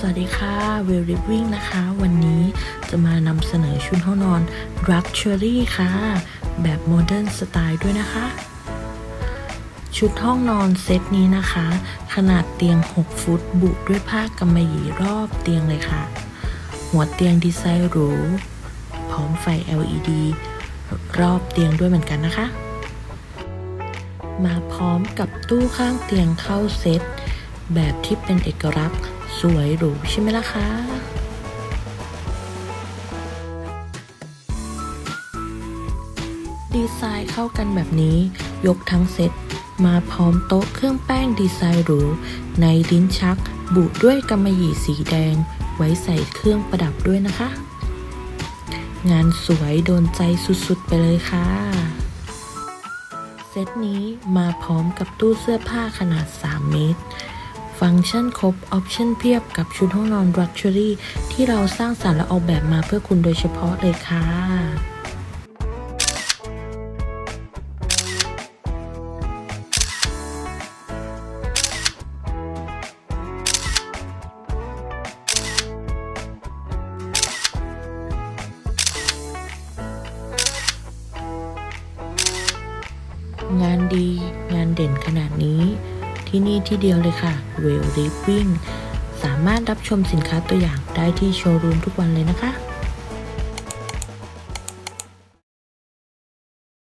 สวัสดีค่ะ w e l l Living นะคะ วันนี้จะมานำเสนอชุดห้องนอน Luxury ค่ะ แบบโมเดิร์นสไตล์ด้วยนะคะ ชุดห้องนอนเซตนี้นะคะ ขนาดเตียง 6 ฟุตบุด้วยผ้ากำมะหยี่รอบเตียงเลยค่ะ หัวเตียงดีไซน์หรู พร้อมไฟ LED รอบเตียงด้วยเหมือนกันนะคะ มาพร้อมกับตู้ข้างเตียงเข้าเซตแบบที่เป็นเอกลักษณ์ สวยหรูใช่ไหมล่ะคะดีไซน์เข้ากันแบบนี้ยกทั้งเซตมาพร้อมโต๊ะเครื่องแป้งดีไซน์หรูในลิ้นชัก บุด้วยกำมะหยี่สีแดง ไว้ใส่เครื่องประดับด้วยนะคะ งานสวยโดนใจสุดๆไปเลยค่ะ เซตนี้มาพร้อมกับตู้เสื้อผ้าขนาด 3 เมตร ฟังก์ชันครบ ออปชั่นเพียบกับชุดห้องนอน Luxury ที่เราสร้างสรรค์และออกแบบมาเพื่อคุณโดยเฉพาะเลยค่ะงานดี งานเด่นขนาดนี้ ที่นี่ที่เดียวเลยค่ะ w e l l Living สามารถรับชมสินค้าตัวอย่างได้ที่โชว์รูมทุกวันเลยนะคะ